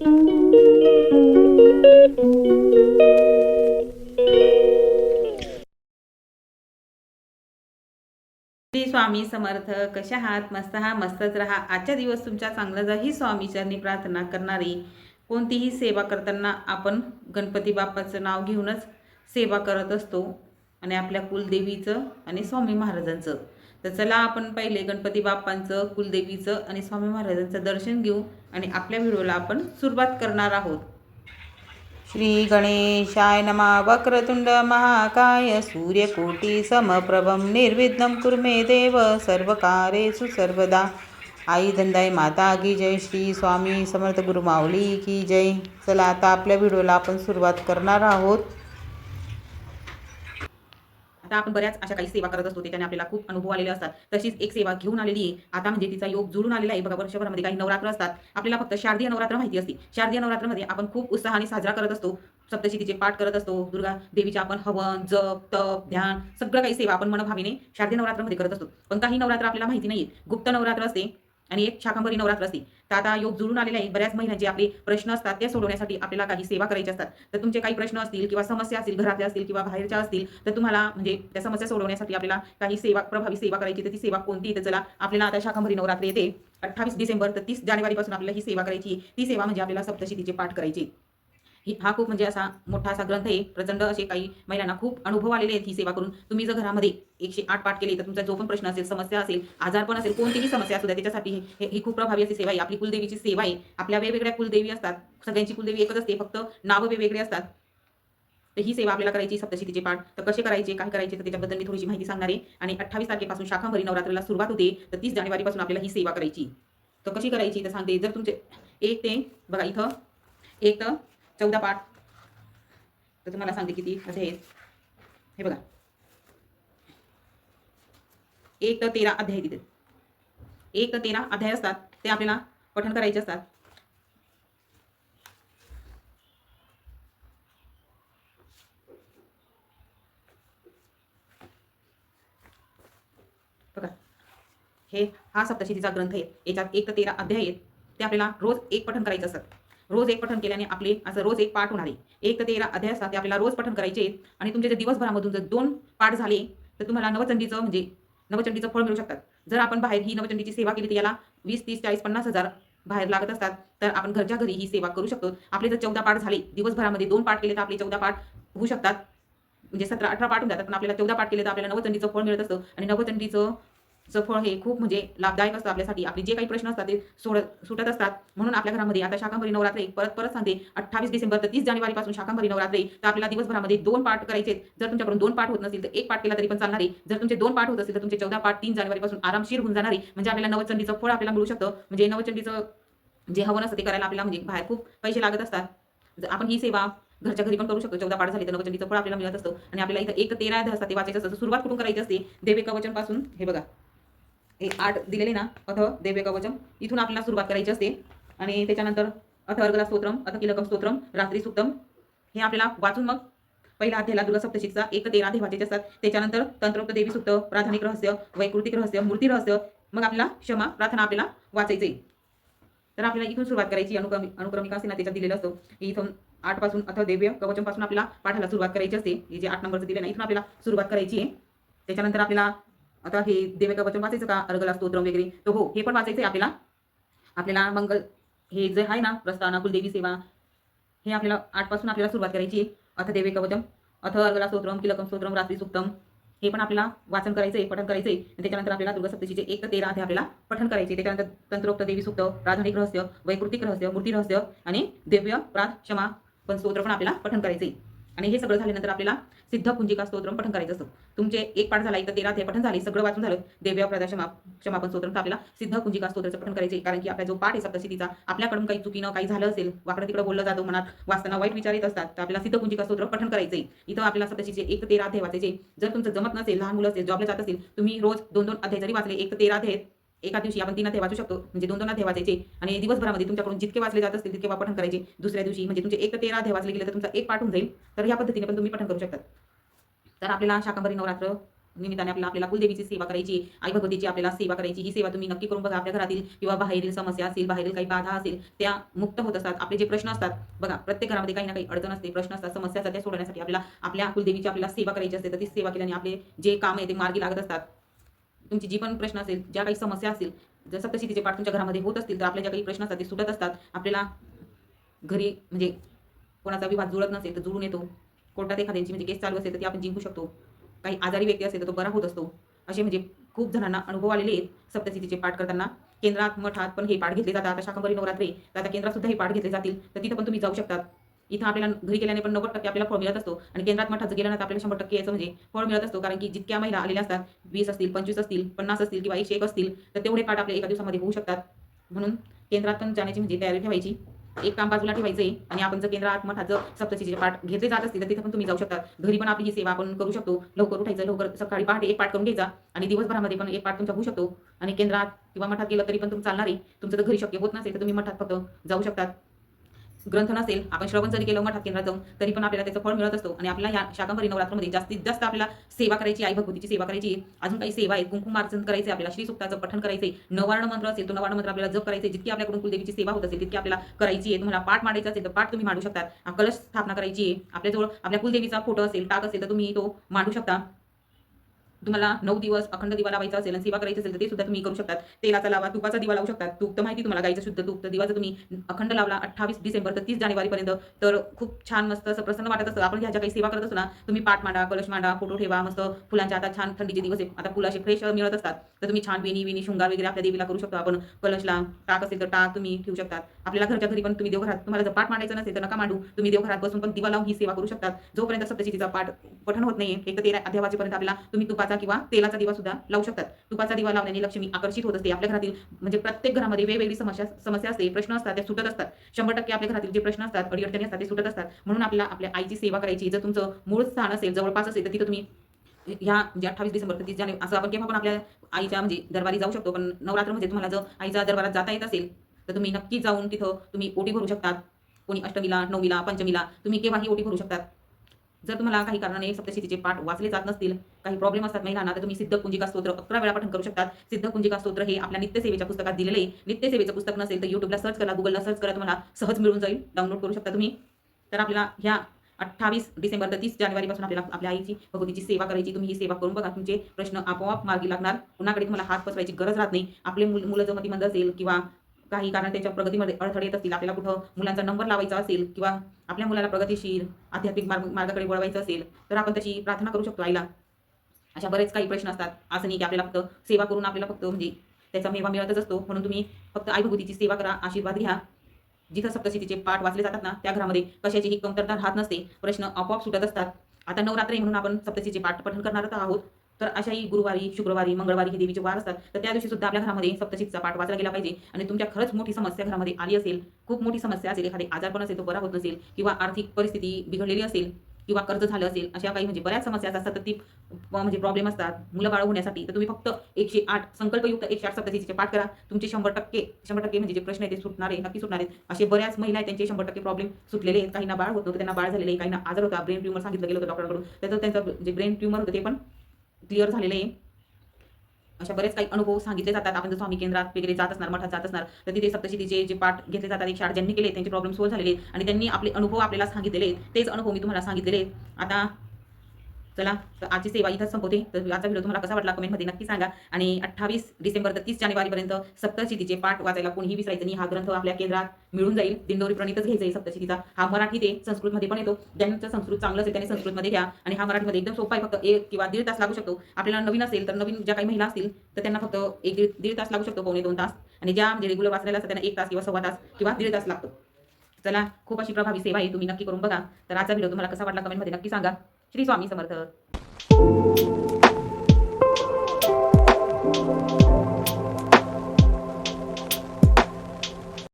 स्वामी समर्थ कशा आहात? मस्त हा मस्तच राहा. आजच्या दिवस तुमच्या चांगला जा ही स्वामीचरणी प्रार्थना करणारी. कोणतीही सेवा करताना आपण गणपती बाप्पाचं नाव घेऊनच सेवा करत असतो आणि आपल्या कुलदेवीचं आणि स्वामी महाराजांचं. तर चला आपण पहिले गणपती बाप्पांचं कुलदेवीचं आणि स्वामी महाराजांचं दर्शन घेऊ आणि आपल्या व्हिडिओला आपण सुरुवात करणार आहोत. श्री गणेशाय नमा. वक्रतुंड महाकाय. सूर्यकोटी समप्रभम निर्विघ्नं कुर्मे देव. सर्वकारेषु सर्वदा. आई धंदाय माता की जय. श्री स्वामी समर्थ गुरुमावली की जय. चला आता आपल्या व्हिडिओला आपण सुरुवात करणार आहोत. आता आपण बऱ्याच अशा काही सेवा करत असतो त्याच्याने आपल्याला खूप अनुभव आलेले असतात. तशीच एक सेवा घेऊन आलेली आहे. आता म्हणजे तिचा योग जुळून आलेला आहे. बघा वर्षभरामध्ये काही नवरात्र असतात. आपल्याला फक्त शारदीय नवरात्र माहिती असते. शारदीय नवरात्रमध्ये आपण खूप उत्साहाने साजरा करत असतो. सप्तशतीचे पाठ करत असतो. दुर्गा देवीचे आपण हवन जप तप ध्यान सगळं काही सेवा आपण मनभावीने शारदीय नवरात्रमध्ये करत असतो. पण काही नवरात्र आपल्याला माहिती नाही गुप्त नवरात्र असते. आणि एक शाकंभरी नवरात्र असते. तर आता योग जुळून आलेले आहे बऱ्याच महिन्यांचे आपले प्रश्न असतात. ते सोडवण्यासाठी आपल्याला काही सेवा करायच्या असतात. तर तुमचे काही प्रश्न असतील किंवा समस्या असतील घरातल्या असतील किंवा बाहेरच्या असतील तर तुम्हाला म्हणजे त्या समस्या सोडवण्यासाठी आपल्याला काही सेवा प्रभावी सेवा करायची. तर ती सेवा कोणती तर चला आपल्याला आता शाकंभरी नवरात्र येते. अठ्ठावीस डिसेंबर तर तीस जानेवारीपासून आपल्याला ही सेवा करायची ती सेवा म्हणजे आपल्याला सप्तशतीचे पाठ करायची. हा खूप म्हणजे असा मोठा असा ग्रंथ आहे. प्रचंड असे काही महिलांना खूप अनुभव आलेले आहेत ही सेवा करून. तुम्ही जर घरामध्ये एकशे आठ पाठ केले तर तुमचा जो पण प्रश्न असेल समस्या असेल आजार पण असेल कोणतीही समस्या असू द्या त्याच्यासाठी हे- ही खूप प्रभावी अशी सेवा आहे. आपली कुलदेवीची सेवा आहे. आपल्या वेगवेगळ्या कुलदेवी असतात. सगळ्यांची कुलदेवी एकच असते. फक्त नाव वेगवेगळे असतात. तर ही सेवा आपल्याला करायची सप्तशतीचे पाठ. तर कसे करायचे काय करायचे तर त्याच्याबद्दल मी थोडीशी माहिती सांगणार आहे. आणि अठ्ठावीस तारखेपासून शाखांभरी नवरात्रीला सुरुवात होते. तर तीस जानेवारीपासून आपल्याला ही सेवा करायची. तर कशी करायची? तर सांगते. जर तुमचे एक ते बघा इथं एक तर चौदा पाठ. तर तुम्हाला सांगते किती असे आहेत. हे बघा. एक तर तेरा अध्याय तिथे. एक तर तेरा अध्याय असतात. ते आपल्याला पठण करायचे असतात. बघा. हे हा सप्तशतीचा ग्रंथ आहे. याच्यात एक तर तेरा अध्याय आहेत. ते आपल्याला रोज एक पठण करायचं असतात. रोज एक पठण केल्याने आपले असं रोज एक पाठ होणार. आहे एक तर तेरा अध्याय असतात ते आपल्याला रोज पठण करायचे. आहेत आणि तुमच्या जर दिवसभरामधून जर दोन पाठ झाले तर तुम्हाला नवचंडीचं म्हणजे नवचंडीचं फळ मिळू शकतात. जर आपण बाहेर ही नवचंडीची सेवा केली तर याला वीस तीस चाळीस पन्नास हजार बाहेर लागत असतात. तर आपण घरच्या घरी ही सेवा करू शकतो. आपले जर चौदा पाठ झाले दिवसभरामध्ये दोन पाठ केले तर आपले चौदा पाठ होऊ शकतात. म्हणजे सतरा अठरा पाठ होऊन जातात. पण आपल्याला चौदा पाठ केले तर आपल्याला नवचंडीचं फळ मिळत असतं. आणि नवचंडीचं चं फळ हे खूप म्हणजे लाभदायक असतं आपल्यासाठी. आपले जे काही प्रश्न असतात ते सोडत सुटत असतात. म्हणून आपल्या घरामध्ये आता शाकांबरी नवरात्र परत परत सांगते. अठ्ठावीस डिसेंबर ते तीस जानेवारीपासून शाकांबरी नवरात्र तर आपल्याला दिवसभरामध्ये दोन पाठ करायचे जर तुमच्याकडून दोन पाठ होत नसेल तर एक पाठ केला तरी पण चालणार आहे. जर तुमचे दोन पाठ होत असेल तर तुमचे चौदा पाठ तीन जानेवारीपासून आरामशीर होऊन जाणार आहे. म्हणजे आपल्याला नवचंडीचं फळ आपल्याला मिळू शकतं. म्हणजे नवचंडीचं जे हवन असतं ते करायला आपल्याला म्हणजे बाहेर खूप पैसे लागत असतात. आपण ही सेवा घरच्या घरी पण करू शकतो. चौदा पाठ झाली तर नवचंडीचं फळ आपल्याला मिळत असतं. आणि आपल्याला इथं एक तेरा अध्याय असतात ते वाचायचं असतं. सुरुवात कुठून करायची असते? देवे कवचनपासून हे बघा. हे आठ दिलेले ना? अथ देव्य कवचम इथून आपल्याला सुरुवात करायची असते. आणि त्याच्यानंतर अथ अर्गला स्तोत्रम अथ किलकम स्तोत्रम रात्री सुक्तम. हे आपल्याला वाचून मग पहिला अध्यायाला दुर्गा सप्तशीचा एक तेरा देवाचे असतात त्याच्यानंतर तंत्रोक्त देवी सुक्त प्राथमिक रहस्य वैकृतिक रहस्य मूर्ती रहस्य मग आपल्याला क्षमा प्रार्थना आपल्याला वाचायचे. तर आपल्याला इथून सुरुवात करायची अनुक्रमी अनुक्रमिका असते ना त्याच्यात दिलेलं असतं. इथून आठपासून अथवा देव्य कवचमपासून आपल्याला पाठाला सुरुवात करायची असते. हे जे आठ नंबरचं दिले ना इथून आपल्याला सुरुवात करायची आहे. त्याच्यानंतर आपल्याला आता हे देवेका वचन वाचायचं का? अर्गला स्तोत्रम वगैरे. तर हो हे पण वाचायचं आहे आपल्याला. आपल्याला मंगल हे जे आहे ना प्रस्थाना कुलदेवी सेवा हे आपल्याला आठपासून आपल्याला सुरुवात करायची आहे. अथ देविका वचन अथ अर्गला स्तोत्रम किलकम स्तोत्रम रात्री सुक्तम. हे पण आपल्याला वाचन करायचं आहे पठण करायचं आहे आणि त्याच्यानंतर आपल्याला दुर्गा सप्तशीचे एक तेरा अध्याय आपल्याला पठन करायचे त्याच्यानंतर तंत्रोक्त देवी सुक्त प्राथमिक रहस्य वैकृतिक रहस्य मूर्ती रहस्य आणि दिव्य प्राथ क्षमा पण स्तोत्र पण आपल्याला पठन करायचे आणि हे सगळं झाल्यानंतर आपल्याला सिद्ध कुंजिका स्तोत्रम पठन करायचं असतं. तुमचे एक पाठ झाला एक तेरा ते पठन झाले सगळं वाचून झालं देव्य प्रदा क्षमा क्षमापन स्तोत्रम तर आपल्याला सिद्ध कुंजिका स्तोत्रचं पठन करायचे कारण की आपला जो पाठ आहे सप्तसिद्धीचा आपल्याकडून काही चुकीनं काही झालं असेल वाकडं तिकडं बोललं जातो मनात वाचताना वाईट विचार येत असतात तर आपल्याला सिद्ध कुंजिका स्तोत्र पठन करायचे इथं आपल्याला सप्तशीचे एक तेरा अध्याय वाचायचे. जर तुमचं जमत नसेल लहान मुलं असेल जॉबला जात असेल तुम्ही रोज दोन दोन अध्याय जरी वाचले एक तेरा अध्याय एका दिवशी आपण तीन अध्याय वाचू शकतो. म्हणजे दोन दोन अध्याय वाचायचे आणि दिवसभरामध्ये तुमच्याकडून जितके वाचले जात असतील तितके पठण करायचे. दुसऱ्या दिवशी म्हणजे तुमचे एक तेरा अध्याय वाचले गेले तर तुमचा एक पाठ होऊन जाईल. तर ह्या पद्धतीने पण तुम्ही पठण करू शकतात तर आपल्याला शाकांबरी नवरात्र निमित्ताने आपल्याला आपल्याला कुलदेवीची सेवा करायची आई भगवतीची आपल्याला सेवा करायची. ही सेवा तुम्ही नक्की करून बघा. आपल्या घरातील किंवा बाहेरील समस्या असतील बाहेरील काही बाधा असेल त्या मुक्त होत असतात. आपले जे प्रश्न असतात बघा प्रत्येक घरामध्ये काही ना काही अडचण असते प्रश्न असतात समस्या असतात त्या सोडवण्यासाठी आपल्याला आपल्या कुलदेवीची आपल्याला सेवा करायची असते. तर ती सेवा केल्याने आपले जे काम आहे ते मार्गी लागत असतात. तुमची जी पण प्रश्न असेल ज्या काही समस्या असतील जर सप्तशतीचे पाठ तुमच्या घरामध्ये होत असतील तर आपल्या ज्या काही प्रश्न असतात ते सुटत असतात. आपल्याला घरी म्हणजे कोणाचा विवाद जुळत नसेल तर जुळून येतो. कोर्टात एखाद्यांची म्हणजे केस चालू असेल तर ती आपण जिंकू शकतो. काही आजारी व्यक्ती असेल तर तो बरा होत असतो. असे म्हणजे खूप जणांना अनुभव आलेले आहेत सप्तशतीचे पाठ करताना. केंद्रात मठात पण हे पाठ घेतले जातात. आता शाकंभरी नवरात्री तर आता केंद्रात सुद्धा हे पाठ घेतले जातील. तर तिथं पण तुम्ही जाऊ शकतात. इथं आपल्याला घरी गेल्याने पण नव्वद टक्के आपल्याला फळ मिळत असतो आणि केंद्रात मठात गेल्यानंतर आपल्याला शंभर टक्के याचं म्हणजे फळ मिळत असतो. कारण की जितक्या महिला आलेल्या असतात वीस असतील पंचवीस असतील पन्नास असतील किंवा एकशे एक असतील तर तेवढे पाठ आपल्या एका दिवसामध्ये होऊ शकतात. म्हणून केंद्रात पण जाण्याची म्हणजे तयारी ठेवायची. एक काम बाजूला ठेवायचं आहे आणि आपण जर केंद्रात मठात सप्तशीचे पाठ घेतले जात असतील तर तिथे पण तुम्ही जाऊ शकता. घरी पण आपली ही सेवा आपण करू शकतो. लवकर उठायचं लवकर सकाळी पहाटे एक पाठ करून घ्यायचा आणि दिवसभरामध्ये पण एक पाठ तुमचा होऊ शकतो. आणि केंद्रात किंवा मठात गेलं तरी पण तुम्ही चालणार आहे. तुमचं तर घरी शक्य होत नसेल तर तुम्ही मठात फक्त जाऊ शकतात. ग्रंथ नसेल आपण श्रवण जरी केलं मठात केंद्रात जाऊन तरी पण आपल्याला त्याचं फळ मिळत असतो. आणि आपल्याला या शाकंभरी नवरात्रमध्ये जास्तीत जास्त आपल्याला सेवा करायची आई भगवतीची सेवा करायची अजून काही सेवा आहेत. कुंकुम अर्चन करायचे आपल्याला श्री सुक्ताचं पठण करायचे नवार्ण मंत्र असेल तो नवार्ण मंत्र आपल्याला जप करायचे जितकी आपल्याकडून कुलदेवीची सेवा होत असेल तितकी आपल्याला करायची आहे. तुम्हाला पाठ मांडायचा असेल तर पाठ तुम्ही मांडू शकता. कलश स्थापना करायची आहे. आपल्याजवळ आपल्या कुलदेवीचा फोटो असेल टाक असेल तर तुम्ही तो मांडू शकता. तुम्हाला नऊ दिवस अखंड दिवा लावायचा असेल आणि सेवा करायची असेल तर ते सुद्धा तुम्ही करू शकतात. तेलाचा लावा तुपाचा दिवा लावू शकतात. तूप तर माहिती तुम्हाला गायचं शुद्ध तूप. तर दिवाचा तुम्ही अखंड लावला अठ्ठावीस डिसेंबर तर तीस जानेवारीपर्यंत तर खूप छान मस्त असं प्रसन्न वाटत असतं. आपण ह्या काही सेवा करत असतो ना तुम्ही पाठ मांडा कलश मांडा फोटो ठेवा मस्त फुलांच्या आता छान थंडीचे दिवस आहे आता फुलं असे फ्रेश मिळत असतात. तर तुम्ही छान वेणी वेणी शृंगार वगैरे आपल्या देवीला करू शकतो. आपण कलशला टाक असेल तर टाक तुम्ही ठेवू शकतात. आपल्याला घरच्या घरी पण तुम्ही देवघरात तुम्हाला जर पाठ मांडायचं नसेल तर नका मांडू. तुम्ही देवघरात बसून पण दिवा लावून ही सेवा करू शकतात. जोपर्यंत सप्तशतीचा पाठ पठण होत नाही एक तर तेरा अध्यावाचेपर्यंत आपला तुम्ही तुपाचा किंवा तेलाचा दिवा सुद्धा लावू शकतात. तुपाचा दिवा लावल्याने लक्ष्मी आकर्षित होत असते. आपल्या घरातील म्हणजे प्रत्येक घरामध्ये वेगवेगळी समस्या समस्या असते. प्रश्न असतात त्या सुटत असतात. शंभर टक्के आपल्या घरातील जे प्रश्न असतात अडीअडचणी असतात ते सुटत असतात. म्हणून आपल्या आपल्या आईची सेवा करायची. जर तुमचं मूळ स्थान असेल जवळपास असेल तर तिथं तुम्ही ह्या म्हणजे अठ्ठावीस डिसेंबर तीस जानेवारी असं आपण केव्हा पण आपल्या आईच्या म्हणजे दरबारी जाऊ शकतो. पण नवरात्र म्हणजे तुम्हाला जर आईच्या दरबारात जाता येत असेल तर तुम्ही नक्की जाऊन तिथं तुम्ही ओटी भरू शकतात. कोणी अष्टमीला नवमीला पंचमीला तुम्ही केव्हाही ओटी भरू शकतात. जर तुम्हाला काही कारणाने सप्तशतीचे पाठ वाचले जात नसतील काही प्रॉब्लेम असतात महिलांना तर तुम्ही सिद्ध कुंजिका स्तोत्र अकरा वेळा पठण करू शकतात. सिद्ध कुंजिका स्तोत्र हे आपल्या नित्यसेवेच्या पुस्तकात दिलेले आहे. नित्यसेवेचं पुस्तक नसेल तर युट्यूबला सर्च करा गुगलला सर्च करा तुम्हाला सहज मिळून जाईल. डाउनलोड करू शकता तुम्ही. तर आपल्याला ह्या अठ्ठावीस डिसेंबर ते तीस जानेवारीपासून आपल्याला आपल्या आईची भगवतीची सेवा करायची. तुम्ही ही सेवा करून बघा. तुमचे प्रश्न आपोआप मार्गी लागणार. कुणाकडे तुम्हाला हात पसरायची गरज राहत नाही. आपले मुल मुलं जमती मंद असेल किंवा काही कारण त्याच्या प्रगतीमध्ये अडथळे येत असतील आपल्याला कुठं मुलांचा नंबर लावायचा असेल किंवा आपल्या मुलाला प्रगतीशील आध्यात्मिक मार्ग मार्गाकडे वळवायचं असेल तर आपण त्याची प्रार्थना करू शकतो आईला. अशा बरेच काही प्रश्न असतात. असं नाही की आपल्याला फक्त सेवा करून आपल्याला फक्त म्हणजे त्याचा मेवा मिळतच असतो म्हणून तुम्ही फक्त आई भगवतीची सेवा करा आशीर्वाद घ्या. जिथं सप्तशतीचे पाठ वाचले जातात ना त्या घरामध्ये कशाचीही कमतरता राहत नसते प्रश्न आपोआप सुटत असतात. आता नवरात्री म्हणून आपण सप्तशीचे पाठ पठण करणारच आहोत. तर अशाही गुरुवारी शुक्रवारी मंगळवारी हे देवीचे वार असतात. तर त्या दिवशी सुद्धा आपल्या घरामध्ये सप्तशीचा पाठ वाचला गेला पाहिजे. आणि तुमच्या खरंच मोठी समस्या घरामध्ये आली असेल खूप मोठी समस्या असेल एखादी आजारपण असेल तो बरा होत नसेल किंवा आर्थिक परिस्थिती बिघडलेली असेल किंवा कर्ज झालं असेल अशा काही म्हणजे बऱ्याच समस्या असतात. सतत ती म्हणजे प्रॉब्लेम असतात. मुलं बाळ होण्यासाठी तर तुम्ही फक्त एकशे आठ संकल्पयुक्त एकशे आठ सप्तशीचे पाठ करा. तुमचे शंभर टक्के शंभर टक्के म्हणजे जे प्रश्न आहेत ते सुटणार आहे नक्की सुटणार आहेत. असे बऱ्याच महिला आहेत त्यांचे शंभर टक्के प्रॉब्लेम सुटलेले आहेत. काहींना बाळ होतं त्यांना बाळ झालेले आहे. काहींना आजार होता. ब्रेन ट्युमर सांगितलं गेलं होतं डॉक्टरकडून त्याचं त्यांचं जे ब्रेन ट्युमर होतं ते पण क्लिअर झालेलं आहे. अशा बरेच काही अनुभव सांगितले जातात. आपण जर स्वामी केंद्रात वगैरे जात असणार मठात जात असणार तर तिथे सप्तशतीचे जे पाठ घेतले जातात एक शाळा ज्यांनी केले त्यांचे प्रॉब्लेम सोल्व झालेले आणि त्यांनी आपले अनुभव आपल्याला सांगितलेले तेच अनुभव मी तुम्हाला सांगितलेले आता चला आजची सेवा इथंच संपवते. तर आजचा व्हिडिओ तुम्हाला कसा वाटला कमेंटमध्ये नक्की सांगा. आणि अठ्ठावीस डिसेंबर ते तीस जानेवारीपर्यंत सप्तशतीचे पाठ वाचायला कोणीही विसरायचं नाही. हा ग्रंथ आपल्या केंद्रात मिळून जाईल. दिंडोरी प्रणितच घ्यायचा आहे सप्तशतीचा. हा मराठी ते संस्कृतमध्ये पण येतो. ज्यांचं संस्कृत चांगलं असेल त्यांनी संस्कृतमध्ये घ्या. आणि हा मराठीमध्ये एकदम सोपा आहे. फक्त एक किंवा दीड तास लागू शकतो. आपल्याला नवीन असेल तर नवीन ज्या काही महिला असतील तर त्यांना फक्त एक दीड दीड तास लागू शकतो. पावणे दोन तास. आणि ज्या म्हणजे रेग्युलर वाचलेल्या असतात त्यांना एक तास किंवा सव्वा तास किंवा दीड तास लागतो. चला खूप अशी प्रभावी सेवा आहे. तुम्ही नक्की करून बघा. तर आजचा व्हिडिओ तुम्हाला कसा वाटला कमेंटमध्ये नक्की सांगा. श्री स्वामी समर्थ.